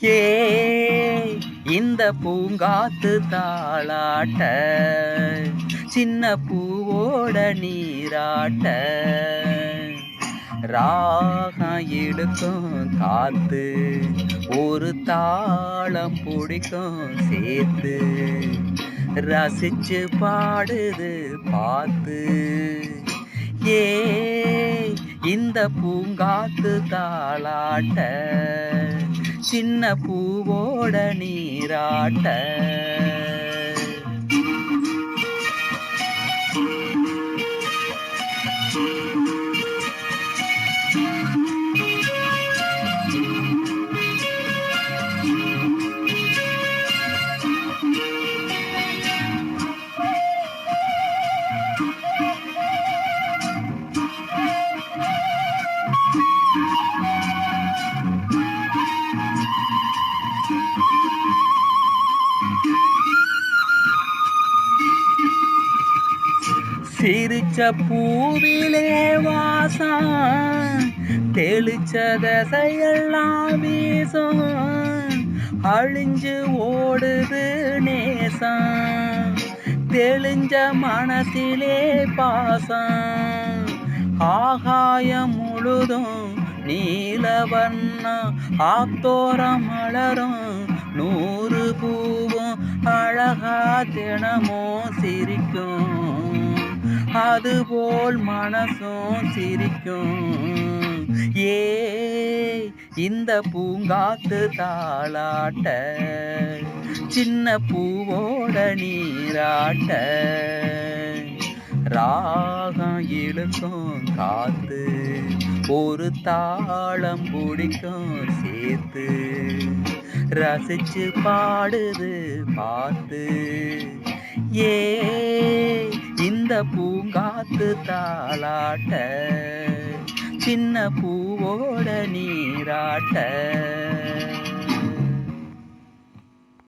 இந்த பூங்காத்து தாளாட்ட சின்ன பூவோட நீராட்ட. ராகம் எடுக்கும் காத்து ஒரு தாளம் பிடிக்கும் சேர்த்து. ரசிச்சு பாடுது பார்த்து. ஏ இந்த பூங்காத்து தாளாட்ட. சின்ன பூவோட நீராட்ட. thank you சிரிச்ச பூவிலே வாசம் தெளிச்ச தசையெல்லாம் வீசும் அழிஞ்சு ஓடுது நேசம் தெளிஞ்ச மனசிலே பாசம். ஆகாயம் முழுதும் நீல வண்ணம் ஆத்தோரம் மலரும் நூறு பூவும் அழகா தினமும் சிரிக்கும். அதுபோல் மனசும் சிரிக்கும். ஏ இந்த பூங்காத்து தாளாட்ட சின்ன பூவோட நீராட்ட ராகம் இழுக்கும் காத்து ஒரு தாளம் பிடிக்கும் சேர்த்து ரசிச்சு பாடுது பார்த்து. ஏ இந்த பூங்காத்து தாளாட்ட சின்ன பூவோட நீராட்ட.